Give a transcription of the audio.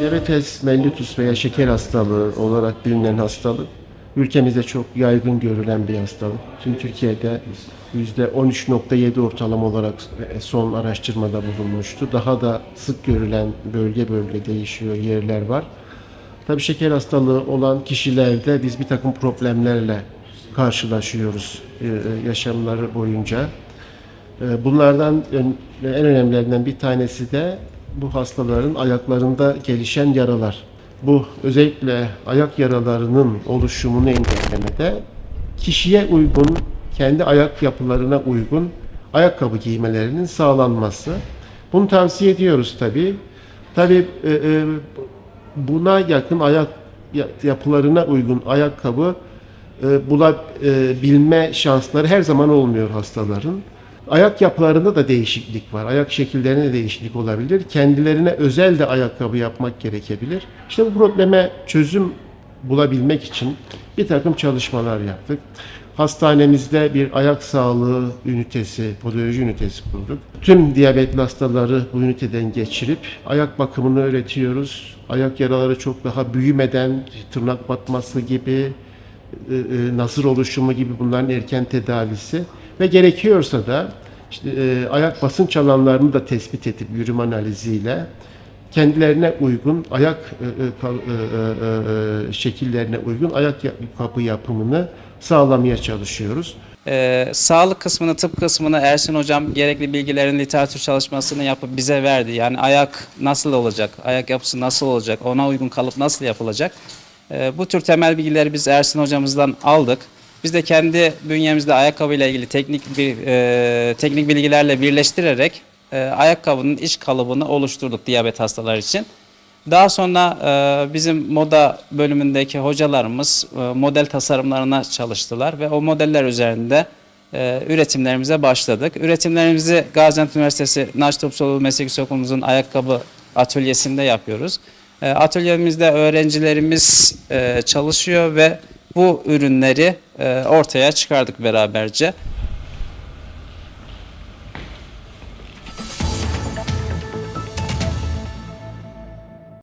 Diyabetes mellitus veya şeker hastalığı olarak bilinen hastalık ülkemizde çok yaygın görülen bir hastalık. Tüm Türkiye'de %13.7 ortalama olarak son araştırmada bulunmuştu. Daha da sık görülen bölge bölge değişiyor yerler var. Tabii şeker hastalığı olan kişilerde biz bir takım problemlerle karşılaşıyoruz e, e, yaşamları boyunca. E, Bunlardan en önemlilerinden bir tanesi de bu hastaların ayaklarında gelişen yaralar. Bu özellikle ayak yaralarının oluşumunu engellemede kişiye uygun, kendi ayak yapılarına uygun ayakkabı giymelerinin sağlanması. Bunu tavsiye ediyoruz tabii. Tabii e, e, buna yakın ayak ya- yapılarına uygun ayakkabı e, bulabilme şansları her zaman olmuyor hastaların. Ayak yapılarında da değişiklik var. Ayak şekillerinde de değişiklik olabilir. Kendilerine özel de ayakkabı yapmak gerekebilir. İşte bu probleme çözüm bulabilmek için bir takım çalışmalar yaptık. Hastanemizde bir ayak sağlığı ünitesi, podoloji ünitesi kurduk. Tüm diyabetli hastaları bu üniteden geçirip ayak bakımını öğretiyoruz. Ayak yaraları çok daha büyümeden tırnak batması gibi, nasır oluşumu gibi bunların erken tedavisi ve gerekiyorsa da işte e, ayak basınç alanlarını da tespit edip yürüme analiziyle kendilerine uygun ayak e, e, kal- e, e, e, şekillerine uygun ayak ya- kapı yapımını sağlamaya çalışıyoruz. Ee, sağlık kısmını, tıp kısmını Ersin Hocam gerekli bilgilerin literatür çalışmasını yapıp bize verdi. Yani ayak nasıl olacak, ayak yapısı nasıl olacak, ona uygun kalıp nasıl yapılacak. Ee, bu tür temel bilgileri biz Ersin Hocamızdan aldık. Biz de kendi bünyemizde ayakkabı ile ilgili teknik bir e, teknik bilgilerle birleştirerek e, ayakkabının iç kalıbını oluşturduk diyabet hastaları için. Daha sonra e, bizim moda bölümündeki hocalarımız e, model tasarımlarına çalıştılar ve o modeller üzerinde e, üretimlerimize başladık. Üretimlerimizi Gaziantep Üniversitesi Naç Topçuoğlu Meslek Yüksek ayakkabı atölyesinde yapıyoruz. E, atölyemizde öğrencilerimiz e, çalışıyor ve bu ürünleri e, ortaya çıkardık beraberce.